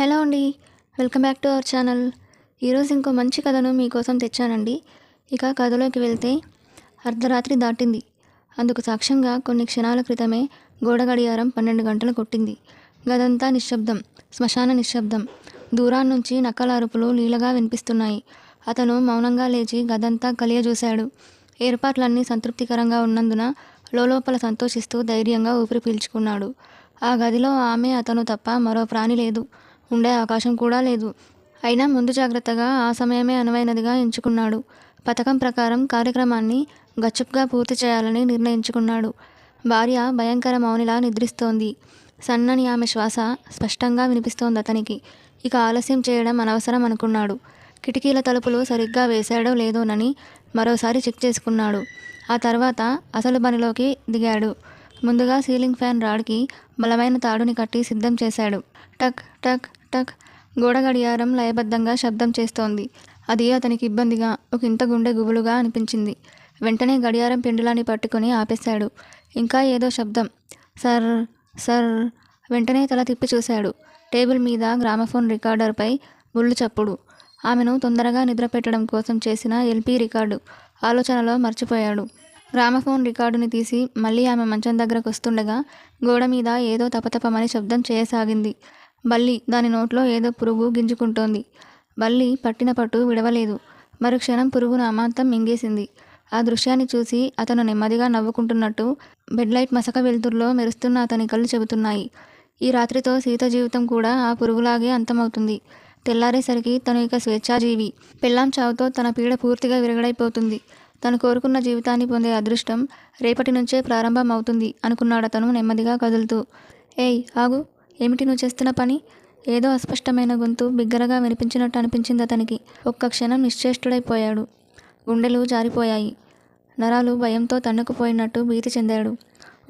Hello అండి welcome back to our channel. ఈరోజు ఇంకో మంచి కథను మీకోసం తెచ్చానండి. ఇక కథలోకి వెళ్తే అర్ధరాత్రి దాటింది. అందుకు సాక్ష్యంగా కొన్ని క్షణాల క్రితమే గోడ గడియారం పన్నెండు గంటలు కొట్టింది. గదంతా నిశ్శబ్దం శ్మశాన నిశ్శబ్దం. దూరాన్నుంచి నక్కల అరుపులు లీలగా వినిపిస్తున్నాయి. అతను మౌనంగా లేచి గదంతా కలియజూశాడు. ఏర్పాట్లన్నీ సంతృప్తికరంగా ఉన్నందున లోలోపల సంతోషిస్తూ ధైర్యంగా ఊపిరి పీల్చుకున్నాడు. ఆ గదిలో ఆమె అతను తప్ప మరో ప్రాణి లేదు. ఉండే అవకాశం కూడా లేదు. అయినా ముందు జాగ్రత్తగా ఆ సమయమే అనువైనదిగా ఎంచుకున్నాడు. పథకం ప్రకారం కార్యక్రమాన్ని గచ్చుప్గా పూర్తి చేయాలని నిర్ణయించుకున్నాడు. భార్య భయంకర మౌనిలా నిద్రిస్తోంది. సన్నని ఆమె శ్వాస స్పష్టంగా వినిపిస్తోంది అతనికి. ఇక ఆలస్యం చేయడం అనవసరం అనుకున్నాడు. కిటికీల తలుపులు సరిగ్గా వేశాడో లేదోనని మరోసారి చెక్ చేసుకున్నాడు. ఆ తర్వాత అసలు పనిలోకి దిగాడు. ముందుగా సీలింగ్ ఫ్యాన్ రాడ్కి బలమైన తాడుని కట్టి సిద్ధం చేశాడు. టక్ టక్ టక్ గోడ గడియారం లయబద్ధంగా శబ్దం చేస్తోంది. అది అతనికి ఇబ్బందిగా ఒక ఇంత గుండె గుబులుగా అనిపించింది. వెంటనే గడియారం పెండులాన్ని పట్టుకొని ఆపేశాడు. ఇంకా ఏదో శబ్దం. సర్ సర్ వెంటనే తల తిప్పి చూశాడు. టేబుల్ మీద గ్రామఫోన్ రికార్డర్పై బుల్లు చప్పుడు. ఆమెను తొందరగా నిద్రపెట్టడం కోసం చేసిన ఎల్పి రికార్డు. ఆలోచనలో మర్చిపోయాడు. గ్రామఫోన్ రికార్డుని తీసి మళ్ళీ ఆమె మంచం దగ్గరకు వస్తుండగా గోడ మీద ఏదో తపతపమని శబ్దం చేయసాగింది. బల్లి దాని నోట్లో ఏదో పురుగు గింజుకుంటోంది. బల్లి పట్టిన పట్టు విడవలేదు. మరుక్షణం పురుగును అమాంతం మింగేసింది. ఆ దృశ్యాన్ని చూసి అతను నెమ్మదిగా నవ్వుకుంటున్నట్టు బెడ్ లైట్ మసక వెలుతురులో మెరుస్తున్న అతని కళ్ళు చెబుతున్నాయి. ఈ రాత్రితో సీత జీవితం కూడా ఆ పురుగులాగే అంతమవుతుంది. తెల్లారేసరికి తను ఇక స్వేచ్ఛాజీవి. పెళ్ళాం చావుతో తన పీడ పూర్తిగా విరగడైపోతుంది. తను కోరుకున్న జీవితాన్ని పొందే అదృష్టం రేపటి నుంచే ప్రారంభం అవుతుంది అనుకున్నాడతను నెమ్మదిగా కదులుతూ. ఏయ్ ఆగు. ఏమిటి నువ్వు చేస్తున్న పని? ఏదో అస్పష్టమైన గొంతు బిగ్గరగా వినిపించినట్టు అనిపించింది అతనికి. ఒక్క క్షణం నిశ్చేష్టుడైపోయాడు. గుండెలు జారిపోయాయి. నరాలు భయంతో తన్నుకుపోయినట్టు భీతి చెందాడు.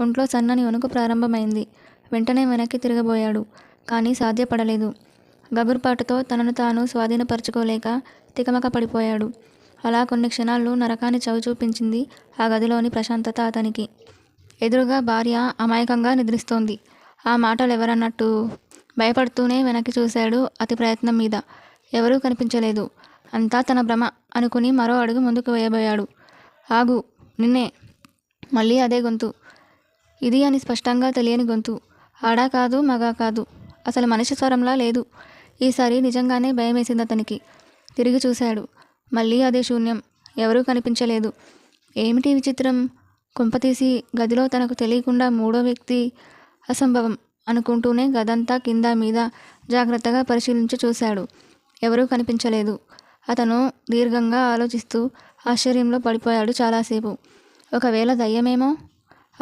ఒంట్లో సన్నని వణుకు ప్రారంభమైంది. వెంటనే వెనక్కి తిరగబోయాడు. కానీ సాధ్యపడలేదు. గబుర్పాటుతో తనను తాను స్వాధీనపరచుకోలేక తికమక పడిపోయాడు. అలా కొన్ని క్షణాలు నరకాన్ని చవి చూపించింది ఆ గదిలోని ప్రశాంతత అతనికి. ఎదురుగా భార్య అమాయకంగా నిద్రిస్తోంది. ఆ మాటలు ఎవరన్నట్టు భయపడుతూనే వెనక్కి చూశాడు అతి ప్రయత్నం మీద. ఎవరూ కనిపించలేదు. అంతా తన భ్రమ అనుకుని మరో అడుగు ముందుకు వేయబోయాడు. ఆగు నిన్నే. మళ్ళీ అదే గొంతు. ఇది అని స్పష్టంగా తెలియని గొంతు. ఆడా కాదు మగా కాదు. అసలు మనిషి స్వరంలా లేదు. ఈసారి నిజంగానే భయమేసింది అతనికి. తిరిగి చూశాడు. మళ్ళీ అదే శూన్యం. ఎవరూ కనిపించలేదు. ఏమిటి విచిత్రం? కుంపతీసి గదిలో తనకు తెలియకుండా మూడో వ్యక్తి అసంభవం అనుకుంటూనే గదంతా కింద మీద జాగ్రత్తగా పరిశీలించి చూశాడు. ఎవరూ కనిపించలేదు. అతను దీర్ఘంగా ఆలోచిస్తూ ఆశ్చర్యంలో పడిపోయాడు చాలాసేపు. ఒకవేళ దయ్యమేమో?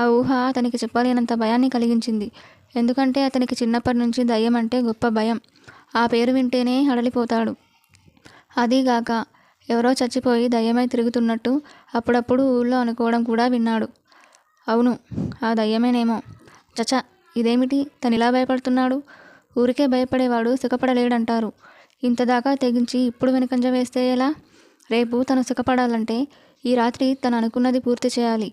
ఆ ఊహ అతనికి చెప్పలేనంత భయాన్ని కలిగించింది. ఎందుకంటే అతనికి చిన్నప్పటి నుంచి దయ్యం అంటే గొప్ప భయం. ఆ పేరు వింటేనే హడలిపోతాడు. అదీగాక ఎవరో చచ్చిపోయి దయ్యమై తిరుగుతున్నట్టు అప్పుడప్పుడు ఊళ్ళో అనుకోవడం కూడా విన్నాడు. అవును ఆ దయ్యమేనేమో? చచ ఇదేమిటి? తను ఇలా భయపడుతున్నాడు? ఊరికే భయపడేవాడు సుఖపడలేడంటారు. ఇంతదాకా తెగించి ఇప్పుడు వెనుకంజ వేస్తే ఎలా? రేపు తను సుఖపడాలంటే ఈ రాత్రి తను అనుకున్నది పూర్తి చేయాలి.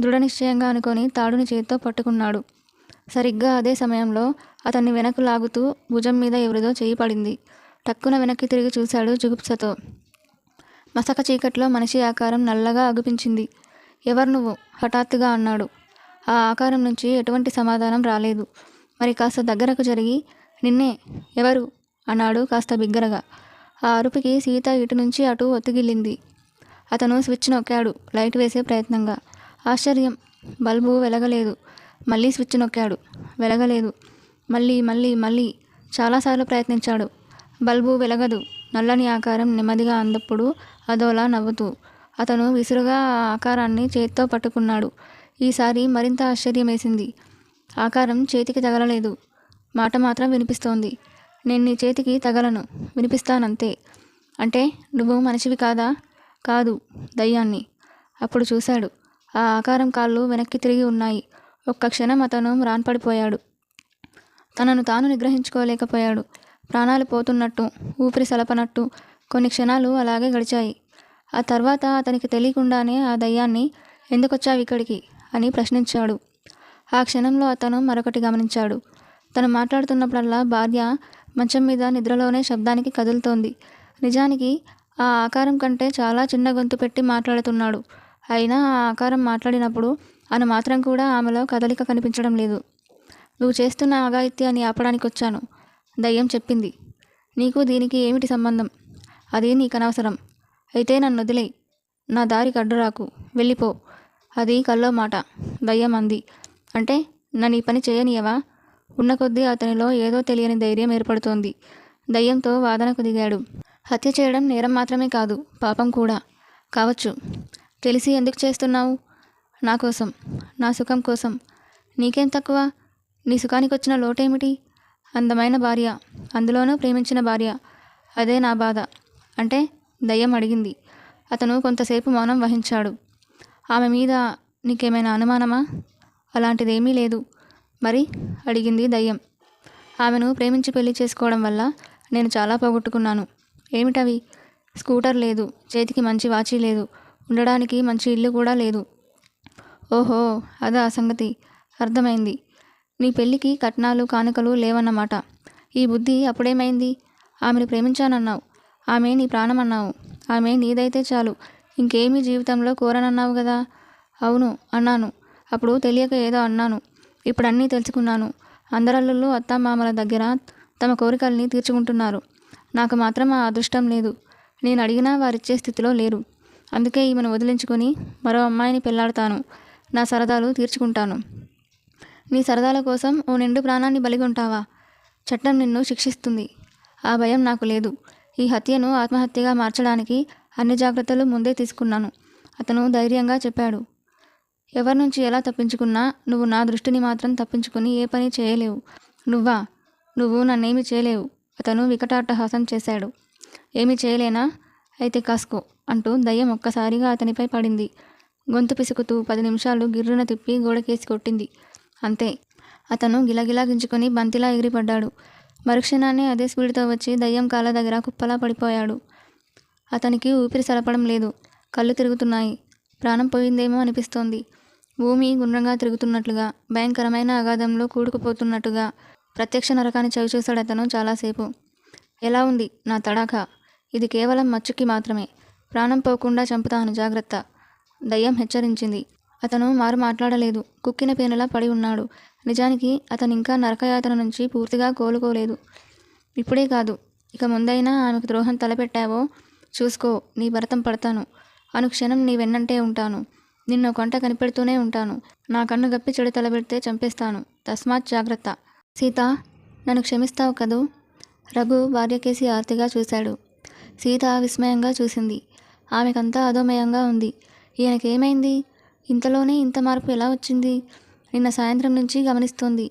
దృఢ నిశ్చయంగా అనుకొని తాడుని చేత్తో పట్టుకున్నాడు. సరిగ్గా అదే సమయంలో అతన్ని వెనక్కు లాగుతూ భుజం మీద ఎవరిదో చేయి పడింది. టక్కున వెనక్కి తిరిగి చూశాడు జుగుప్సతో. మసక చీకట్లో మనిషి ఆకారం నల్లగా అగుపించింది. ఎవరు నువ్వు? హఠాత్తుగా అన్నాడు. ఆ ఆకారం నుంచి ఎటువంటి సమాధానం రాలేదు. మరి కాస్త దగ్గరకు జరిగి నిన్నే ఎవరు? అన్నాడు కాస్త బిగ్గరగా. ఆ అరుపుకి సీత ఇటు నుంచి అటు ఒత్తిగిల్లింది. అతను స్విచ్ నొక్కాడు లైట్ వేసే ప్రయత్నంగా. ఆశ్చర్యం బల్బు వెలగలేదు. మళ్ళీ స్విచ్ నొక్కాడు వెలగలేదు. మళ్ళీ మళ్ళీ మళ్ళీ చాలాసార్లు ప్రయత్నించాడు. బల్బు వెలగదు నల్లని ఆకారం నెమ్మదిగా అందప్పుడు అదోలా నవ్వుతూ. అతను విసురుగా ఆ ఆకారాన్ని చేత్తో పట్టుకున్నాడు. ఈసారి మరింత ఆశ్చర్యం వేసింది ఆకారం చేతికి తగలలేదు. మాట మాత్రం వినిపిస్తోంది. నేను నీ చేతికి తగలను. వినిపిస్తానంతే. అంటే నువ్వు మనిషివి కాదా? కాదు దయ్యాన్ని. అప్పుడు చూశాడు. ఆ ఆకారం కాళ్ళు వెనక్కి తిరిగి ఉన్నాయి. ఒక్క క్షణం అతను రాన్పడిపోయాడు తనను తాను నిగ్రహించుకోలేకపోయాడు. ప్రాణాలు పోతున్నట్టు ఊపిరి సలపనట్టు కొన్ని క్షణాలు అలాగే గడిచాయి. ఆ తర్వాత అతనికి తెలియకుండానే ఆ దయ్యాన్ని ఎందుకొచ్చావు ఇక్కడికి? అని ప్రశ్నించాడు. ఆ క్షణంలో అతను మరొకటి గమనించాడు. తను మాట్లాడుతున్నప్పుడల్లా భార్య మంచం మీద నిద్రలోనే శబ్దానికి కదులుతోంది. నిజానికి ఆ ఆకారం కంటే చాలా చిన్న గొంతు పెట్టి మాట్లాడుతున్నాడు. అయినా ఆ ఆకారం మాట్లాడినప్పుడు అను మాత్రం కూడా ఆమెలో కదలిక కనిపించడం లేదు. నువ్వు చేస్తున్న అఘాయిత్యాన్ని ఆపడానికి వచ్చాను దయ్యం చెప్పింది. నీకు దీనికి ఏమిటి సంబంధం? అది నీకనవసరం. అయితే నన్ను వదిలే నా దారి కడ్డురాకు. వెళ్ళిపో. అది కల్లో మాట. దయ్యం అంది. అంటే నన్ను ఈ పని చేయనీయవా? ఉన్న కొద్దీ అతనిలో ఏదో తెలియని ధైర్యం ఏర్పడుతోంది. దయ్యంతో వాదనకు దిగాడు. హత్య చేయడం నేరం మాత్రమే కాదు పాపం కూడా. కావచ్చు. తెలిసి ఎందుకు చేస్తున్నావు? నా కోసం. నా సుఖం కోసం. నీకేం తక్కువ? నీ సుఖానికి వచ్చిన లోటేమిటి? అందమైన భార్య. అందులోనూ ప్రేమించిన భార్య. అదే నా బాధ. అంటే దయ్యం అడిగింది. అతను కొంతసేపు మౌనం వహించాడు. ఆమె మీద నీకేమైనా అనుమానమా? అలాంటిదేమీ లేదు. మరి? అడిగింది దయ్యం. ఆమెను ప్రేమించి పెళ్ళి చేసుకోవడం వల్ల నేను చాలా పోగొట్టుకున్నాను. ఏమిటవి? స్కూటర్ లేదు చేతికి మంచి వాచి లేదు ఉండడానికి మంచి ఇల్లు కూడా లేదు. ఓహో అదా సంగతి. అర్థమైంది. నీ పెళ్ళికి కట్నాలు కానుకలు లేవన్నమాట. ఈ బుద్ధి అప్పుడేమైంది? ఆమెను ప్రేమించానన్నావు. ఆమె నీ ప్రాణం అన్నావు ఆమె నీదైతే చాలు. ఇంకేమీ జీవితంలో కోరనన్నావు కదా అవును అన్నాను. అప్పుడు తెలియక ఏదో అన్నాను. ఇప్పుడు అన్నీ తెలుసుకున్నాను. అందరల్లుళ్ళు అత్తమామల దగ్గర తమ కోరికల్ని తీర్చుకుంటున్నారు. నాకు మాత్రం ఆ అదృష్టం లేదు. నేను అడిగినా వారిచ్చే స్థితిలో లేరు. అందుకే ఈమెను వదిలించుకొని మరో అమ్మాయిని పెళ్ళాడతాను. నా సరదాలు తీర్చుకుంటాను. నీ సరదాల కోసం ఓ నిండు ప్రాణాన్ని బలిగొంటావా? చట్టం నిన్ను శిక్షిస్తుంది. ఆ భయం నాకు లేదు. ఈ హత్యను ఆత్మహత్యగా మార్చడానికి అన్ని జాగ్రత్తలు ముందే తీసుకున్నాను. అతను ధైర్యంగా చెప్పాడు. ఎవరి నుంచి ఎలా తప్పించుకున్నా నువ్వు నా దృష్టిని మాత్రం తప్పించుకుని ఏ పని చేయలేవు. నువ్వా? నువ్వు నన్నేమి చేయలేవు. అతను వికటాట్టహాసం చేశాడు. ఏమి చేయలేనా? అయితే కాసుకో అంటూ దయ్యం ఒక్కసారిగా అతనిపై పడింది. గొంతు పిసుకుతూ పది నిమిషాలు గిర్రున తిప్పి గోడకేసి కొట్టింది. అంతే. అతను గిలగిలా గించుకొని బంతిలా ఎగిరిపడ్డాడు. మరుక్షణాన్ని అదే స్పీడ్తో వచ్చి దయ్యం కాళ్ళ దగ్గర కుప్పలా పడిపోయాడు. అతనికి ఊపిరి సలపడం లేదు. కళ్ళు తిరుగుతున్నాయి. ప్రాణం పోయిందేమో అనిపిస్తోంది. భూమి గుండ్రంగా తిరుగుతున్నట్లుగా భయంకరమైన అగాధంలో కూడుకుపోతున్నట్టుగా ప్రత్యక్ష నరకాన్ని చవిచూశాడు అతను చాలాసేపు. ఎలా ఉంది నా తడాఖ? ఇది కేవలం మచ్చుకి మాత్రమే. ప్రాణం పోకుండా చంపుతాను జాగ్రత్త. దయ్యం హెచ్చరించింది. అతను మారు మాట్లాడలేదు. కుక్కిన పేనలా పడి ఉన్నాడు. నిజానికి అతను ఇంకా నరకయాతన నుంచి పూర్తిగా కోలుకోలేదు. ఇప్పుడే కాదు. ఇక ముందైనా ఆమెకు ద్రోహం తలపెట్టావో చూసుకో నీ భరతం పడతాను. అనుక్షణం నీ వెన్నంటే ఉంటాను. నిన్ను కొంట కనిపెడుతూనే ఉంటాను. నా కన్ను గప్పి చెడు తలపెడితే చంపేస్తాను. తస్మాత్ జాగ్రత్త. సీత నన్ను క్షమిస్తావు కదూ? రఘు భార్యకేసి ఆర్తిగా చూశాడు. సీత విస్మయంగా చూసింది. ఆమెకంతా అధోమయంగా ఉంది. ఈయనకేమైంది? ఇంతలోనే ఇంత మార్పు ఎలా వచ్చింది? నిన్న సాయంత్రం నుంచి గమనిస్తోంది.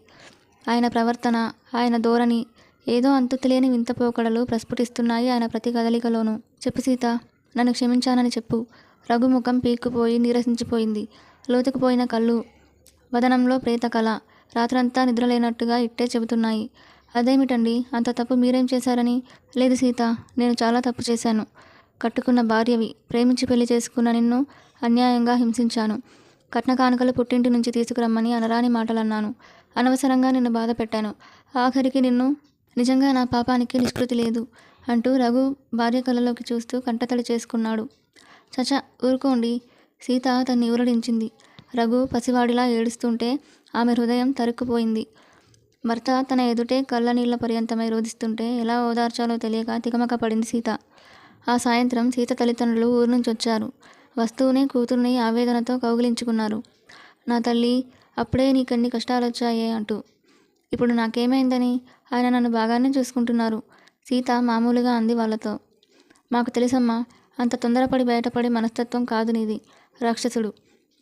ఆయన ప్రవర్తన ఆయన ధోరణి ఏదో అంతు తెలియని వింత పోకడలు ప్రస్ఫుటిస్తున్నాయి ఆయన ప్రతి కదలికలోనూ. చెప్పు సీత నన్ను క్షమించానని చెప్పు. రఘు ముఖం పీక్కుపోయి నీరసించిపోయింది. లోతుకుపోయిన కళ్ళు వదనంలో ప్రేత కళ రాత్రంతా నిద్రలేనట్టుగా ఇట్టే చెబుతున్నాయి. అదేమిటండి? అంత తప్పు మీరేం చేశారని? లేదు సీత నేను చాలా తప్పు చేశాను. కట్టుకున్న భార్యవి ప్రేమించి పెళ్ళి చేసుకున్న నిన్ను అన్యాయంగా హింసించాను. కట్న కానుకలు పుట్టింటి నుంచి తీసుకురమ్మని అనరాని మాటలన్నాను. అనవసరంగా నిన్ను బాధ పెట్టాను ఆఖరికి నిన్ను నిజంగా నా పాపానికి నిష్కృతి లేదు అంటూ రఘు భార్య కళ్ళలోకి చూస్తూ కంటతడి చేసుకున్నాడు. చచ ఊరుకోండి. సీత తన్ని ఊరడించింది. రఘు పసివాడిలా ఏడుస్తుంటే ఆమె హృదయం తరుక్కుపోయింది. భర్త తన ఎదుటే కళ్ళ నీళ్ళ పర్యంతమై రోధిస్తుంటే ఎలా ఓదార్చాలో తెలియక తికమక పడింది సీత. ఆ సాయంత్రం సీత తల్లిదండ్రులు ఊరు నుంచి వచ్చారు వస్తువుని కూతుర్ని ఆవేదనతో కౌగిలించుకున్నారు. నా తల్లి అప్పుడే నీకన్ని కష్టాలు వచ్చాయే అంటూ. ఇప్పుడు నాకేమైందని? ఆయన నన్ను బాగానే చూసుకుంటున్నారు. సీత మామూలుగా అంది వాళ్ళతో. మాకు తెలుసమ్మా అంత తొందరపడి బయటపడే మనస్తత్వం కాదు నీది రాక్షసుడు.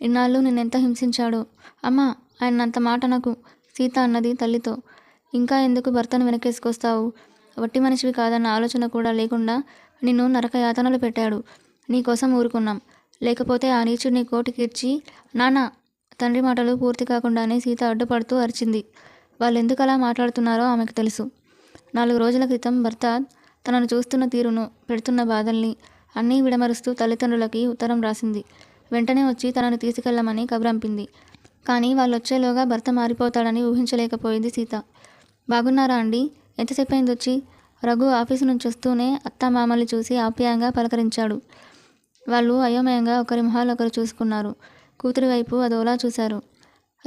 ఇన్నాళ్ళు నిన్నెంత హింసించాడో. అమ్మా ఆయన అంత మాట నాకు సీత అన్నది తల్లితో. ఇంకా ఎందుకు భర్తను వెనకేసుకొస్తావు? వట్టి మనిషివి కాదన్న ఆలోచన కూడా లేకుండా నిన్ను నరక యాతనలు పెట్టాడు నీకోసం ఊరుకున్నాం. లేకపోతే ఆ నీచుడిని కోటికిర్చి నానా తండ్రి మాటలు పూర్తి కాకుండానే సీత అడ్డుపడుతూ అరిచింది. వాళ్ళు ఎందుకు అలా మాట్లాడుతున్నారో ఆమెకు తెలుసు. నాలుగు రోజుల క్రితం భర్త తనను చూస్తున్న తీరును పెడుతున్న బాధల్ని అన్నీ విడమరుస్తూ తల్లిదండ్రులకి ఉత్తరం రాసింది. వెంటనే వచ్చి తనను తీసుకెళ్ళమని కబురంపింది కానీ వాళ్ళు వచ్చేలోగా భర్త మారిపోతాడని ఊహించలేకపోయింది సీత. బాగున్నారా అండి? ఎంతసేపు వచ్చి రఘు ఆఫీసు నుంచి వస్తూనే అత్తామామల్ని చూసి ఆప్యాయంగా పలకరించాడు. వాళ్ళు అయోమయంగా ఒకరి మొహాలు ఒకరు చూసుకున్నారు. కూతురి వైపు అదోలా చూశారు.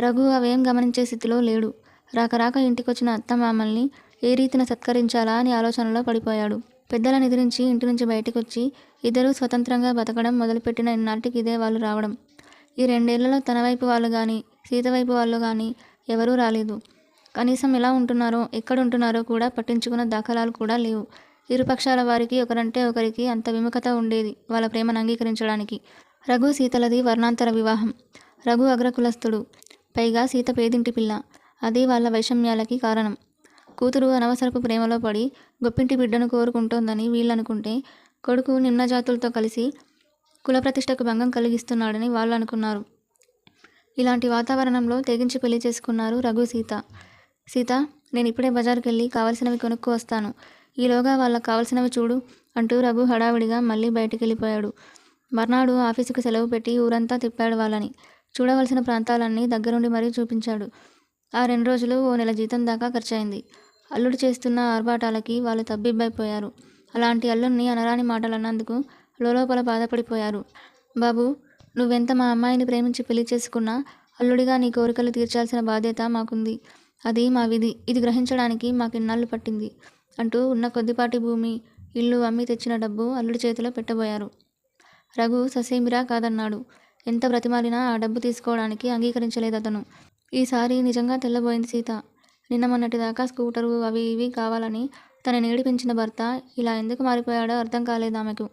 రఘు అవేం గమనించే స్థితిలో లేడు. రాక ఇంటికొచ్చిన అత్త మామల్ని ఏ రీతిన సత్కరించాలా అని ఆలోచనలో పడిపోయాడు. పెద్దల నిద్రించి ఇంటి నుంచి బయటకు వచ్చి ఇద్దరూ స్వతంత్రంగా బతకడం మొదలుపెట్టిన ఇన్నాటికి ఇదే వాళ్ళు రావడం. ఈ రెండేళ్ళలో తన వైపు వాళ్ళు కానీ సీత వైపు వాళ్ళు కానీ ఎవరూ రాలేదు. కనీసం ఎలా ఉంటున్నారో ఎక్కడ ఉంటున్నారో కూడా పట్టించుకున్న దాఖలాలు కూడా లేవు. ఇరుపక్షాల వారికి ఒకరంటే ఒకరికి అంత విముఖత ఉండేది వాళ్ళ ప్రేమను అంగీకరించడానికి. రఘు సీతలది వర్ణాంతర వివాహం. రఘు అగ్రకులస్థుడు. పైగా సీత పేదింటి పిల్ల. అది వాళ్ళ వైషమ్యాలకి కారణం. కూతురు అనవసరపు ప్రేమలో పడి గొప్పింటి బిడ్డను కోరుకుంటోందని వీళ్ళనుకుంటే కొడుకు నిమ్న జాతులతో కలిసి కులప్రతిష్టకు భంగం కలిగిస్తున్నాడని వాళ్ళు అనుకున్నారు ఇలాంటి వాతావరణంలో తెగించి పెళ్ళి చేసుకున్నారు రఘు సీత. సీత నేను ఇప్పుడే బజార్కి వెళ్ళి కావలసినవి కొనుక్కు వస్తాను. ఈలోగా వాళ్ళకి కావలసినవి చూడు అంటూ రఘు హడావిడిగా మళ్ళీ బయటికి వెళ్ళిపోయాడు మర్నాడు ఆఫీసుకు సెలవు పెట్టి ఊరంతా తిప్పాడు వాళ్ళని. చూడవలసిన ప్రాంతాలన్నీ దగ్గరుండి మరీ చూపించాడు. ఆ రెండు రోజులు ఓ నెల జీతం దాకా ఖర్చయింది. అల్లుడు చేస్తున్న ఆర్భాటాలకి వాళ్ళు తబ్బిబ్బైపోయారు. అలాంటి అల్లుడిని అనరాని మాటలు అన్నందుకు లోపల బాధపడిపోయారు. బాబు నువ్వెంత మా అమ్మాయిని ప్రేమించి పెళ్ళి చేసుకున్నా అల్లుడిగా నీ కోరికలు తీర్చాల్సిన బాధ్యత మాకుంది. అది మా విధి. ఇది గ్రహించడానికి మాకు ఇన్నాళ్ళు పట్టింది అంటూ ఉన్న కొద్దిపాటి భూమి ఇల్లు అమ్మి తెచ్చిన డబ్బు అల్లుడి చేతిలో పెట్టబోయారు. రఘు ససేమిరా కాదన్నాడు. ఎంత బ్రతిమాలినా ఆ డబ్బు తీసుకోవడానికి అంగీకరించలేదు అతను ఈసారి నిజంగా తెల్లబోయింది సీత. నిన్న మొన్నటిదాకా స్కూటరు అవి ఇవి కావాలని తన నేడిపించిన భర్త ఇలా ఎందుకు మారిపోయాడో అర్థం కాలేదు ఆమెకు.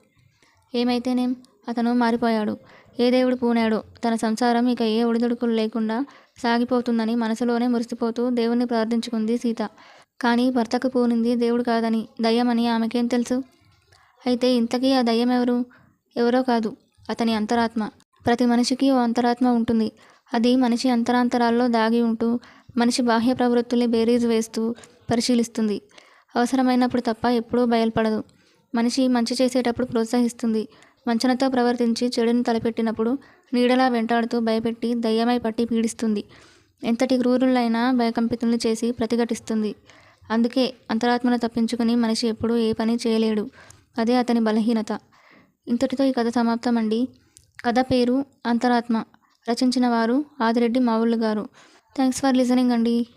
ఏమైతేనేం అతను మారిపోయాడు. ఏ దేవుడు పూనాడో? తన సంసారం ఇక ఏ ఒడిదుడుకులు లేకుండా సాగిపోతుందని మనసులోనే మురిసిపోతూ దేవుణ్ణి ప్రార్థించుకుంది సీత. కానీ భర్తకు పూనింది దేవుడు కాదని దయ్యమని ఆమెకేం తెలుసు? అయితే ఇంతకీ ఆ దయ్యం ఎవరు ఎవరో కాదు. అతని అంతరాత్మ. ప్రతి మనిషికి ఓ అంతరాత్మ ఉంటుంది. అది మనిషి అంతరాంతరాల్లో దాగి ఉంటూ మనిషి బాహ్య ప్రవృత్తుల్ని బేరీజు వేస్తూ పరిశీలిస్తుంది. అవసరమైనప్పుడు తప్ప ఎప్పుడూ బయలుపడదు. మనిషి మంచి చేసేటప్పుడు ప్రోత్సహిస్తుంది. వంచనతో ప్రవర్తించి చెడుని తలపెట్టినప్పుడు నీడలా వెంటాడుతూ భయపెట్టి దయ్యమై పట్టి పీడిస్తుంది. ఎంతటి క్రూరులైనా భయకంపితుల్ని చేసి ప్రతిఘటిస్తుంది. అందుకే అంతరాత్మను తప్పించుకుని మనిషి ఎప్పుడూ ఏ పని చేయలేడు. అదే అతని బలహీనత. ఇంతటితో ఈ కథ సమాప్తం అండి కథ పేరు అంతరాత్మ. రచించిన వారు ఆదిరెడ్డి మావుళ్ళు గారు. థ్యాంక్స్ ఫర్ లిజనింగ్ అండి.